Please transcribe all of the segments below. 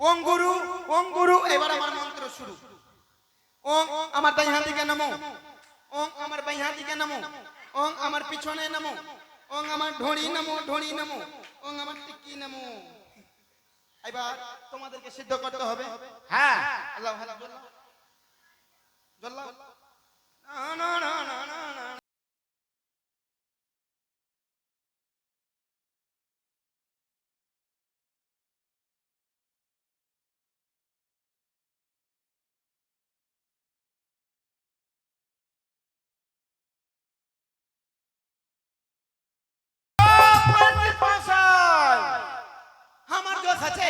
ওং গুরু ওং গুরু এবার আমার মন্ত্র শুরু। ওং আমার বাই হাত দিকে নামো। ওং আমার বাই হাত দিকে নামো। ওং আমার পিছনে নামো। ওং আমার ঢড়ি নামো ঢড়ি নামো। ওং আমার টিকি নামো। এবার তোমাদেরকে সিদ্ধ করতে হবে। হ্যাঁ। আল্লাহ আল্লাহ জল্লাহ পণ্ডিত মশাই আমার দোষ আছে।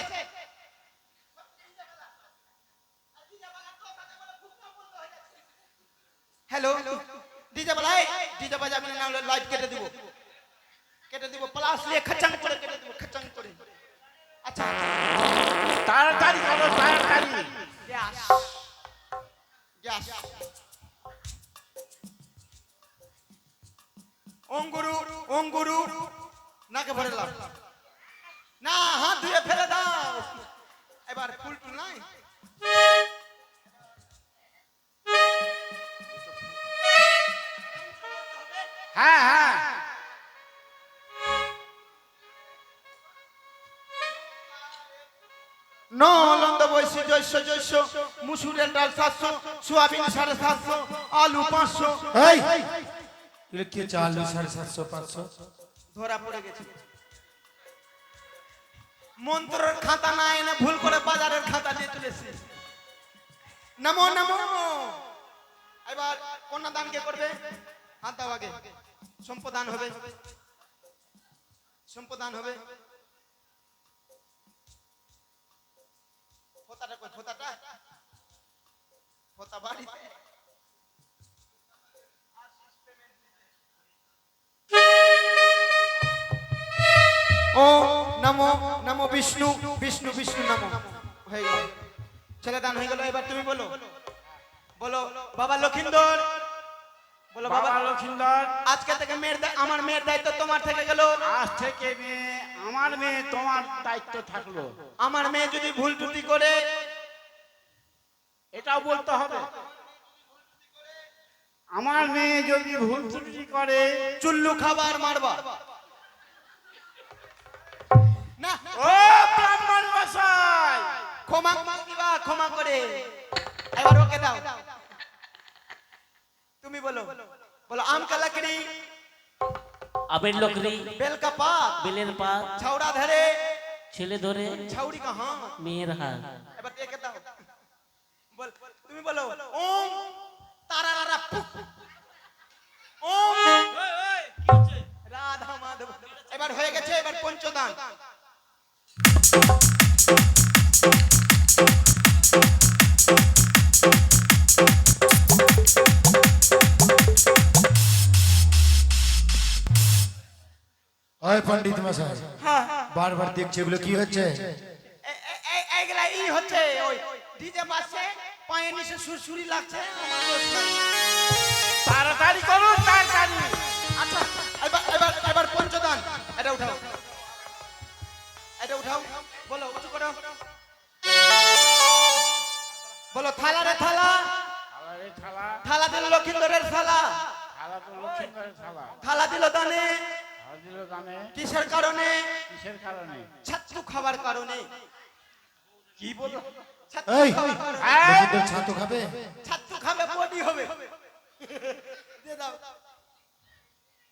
হ্যালো ডিজে বালাই ডিজে বাজাবে না হলে লাইট কেটে দিব। কেটে দিব প্লাস দিয়ে খচাং করে কেটে দিব খচাং করে। আচ্ছা। তাড়াতাড়ি করো তাড়াতাড়ি। গ্যাস। গ্যাস। অঙ্গুরু অঙ্গুরু। নাকে ভরে লাও। না হাত ধুয়ে ফেলে দাও। এবার ফুল টুল নাই? হ্যাঁ হ্যাঁ। নলন্দ বৈশি জৈশ জৈশ। মুসুরের ডাল সাতশো সোয়াবিন সাড়ে সাতশো আলু পাঁচশো। কি আলু সাড়ে সাতশো পাঁচশো। ধরা পড়ে গেছে। মন্ত্রের খাতা না এনে ভুল করে বাজারের খাতা দিয়ে তুলেছে। নমো নমো। এবার কন্যা দান কে করবে। হাত দাও আগে। সম্পদান হবে। সম্পদান হবে। ফোতাটা কই? ফোতাটা? ফোতা বাড়িতে। ও নমো নমো বিষ্ণু বিষ্ণু বিষ্ণু নমো। হয়ে গেল। ছেলে দান হয়ে গেল এবার তুমি বলো। বলো বাবা লক্ষিন্দর। বলো বাবা। লক্ষিন্দর। আজকে থেকে মেয়ের আমার মেয়ের দায়িত্ব তোমার থেকে গেল। আজ থেকে মেয়ে আমার মেয়ে তোমার দায়িত্ব থাকল। আমার মেয়ে যদি ভুল ত্রুটি করে এটাও বলতে হবে। আমার মেয়ে যদি ভুল ত্রুটি করে চুল্লু খাবার মারবা। ও ব্রাহ্মণ মশাই! ক্ষমা দিবা ক্ষমা করে। এবার ওকে দাও। তুমি বলো বলো আম কা লকড়ি আবের লকড়ি বেল কা পাত বেলের পাত ছাউড়া ধরে ছেলে ধরে ছাউড়ি কা হাত মেয়ের হাত। এবার একে দাও। বল তুমি বলো ওম তারারা পুক। ওম রাধা মাধব। এবার হয়ে গেছে এবার পঞ্চদান। পণ্ডিত মশাই হ্যাঁ। হ্যাঁ বারবার দেখছি এগুলো কি হচ্ছে? এ- এ- এ- এইগুলা ই হচ্ছে ওই ডিজে বাজছে পায়ের নিচে সুরসুরি লাগছে। তাড়াতাড়ি করো তাড়াতাড়ি। আচ্ছা এবার এবার এবার পঞ্চদান এটা উঠাও। এটা উঠাও। বলো উঁচু করো। বলো থালা রে থালা। থালা দিল লক্ষিন্দরের থালা। থালা দিল দানে। কিসের কারণে? কিসের কারণে? ছাত্রু খাবার কারণে। কি বলো? ছাত্রু খাবে? ছাত্র খাবে বডি হবে। দিয়ে দাও।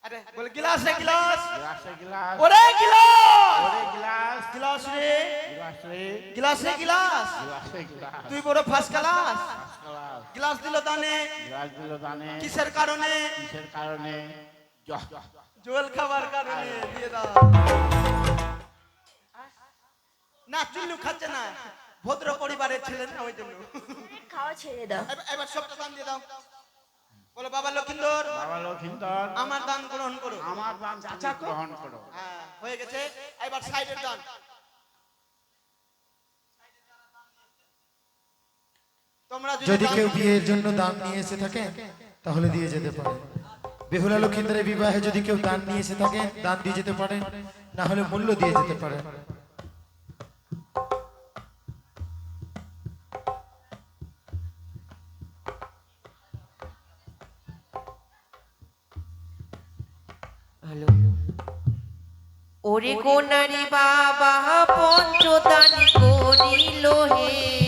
আরে বলে গিলাস রে গিলাস। ওরে গিলাস। ওরে গ্লাস গিলাস রে। গ্লাস রে। গিলাস রে গিলাস। গ্লাসে গ্লাস। তুই বড় ফার্স্ট ক্লাস গ্লাস দিল দানে গ্লাস দিল জানে কিসের কারণে? কিসের কারণে? জল খাবার কারণে দিয়ে দাও। না চুল্লু খাচ্ছে না। ভদ্র পরিবারের ছেলে না ওই জন্য। খাওয়া ছেড়ে দাও। এবার- এবার সবটা দান দিয়ে দাও। বলো বাবা লক্ষিন্দর বাবা লক্ষিন্দর আমার দান গ্রহণ করো। আমার দান চাচা গ্রহণ করো। হ্যাঁ হয়ে গেছে। এবার সাইডের দান যদি কেউ বিয়ের জন্য দান নিয়ে এসে থাকে তাহলে দিয়ে যেতে পারে। বেহুলা লক্ষিন্দ্রের বিবাহে যদি কেউ দান নিয়ে এসে থাকে দান দিয়ে যেতে পারে না হলে মূল্য দিয়ে যেতে পারে। হ্যালো। ওরে কোনারি বাবা পঞ্চদানি করিল হে।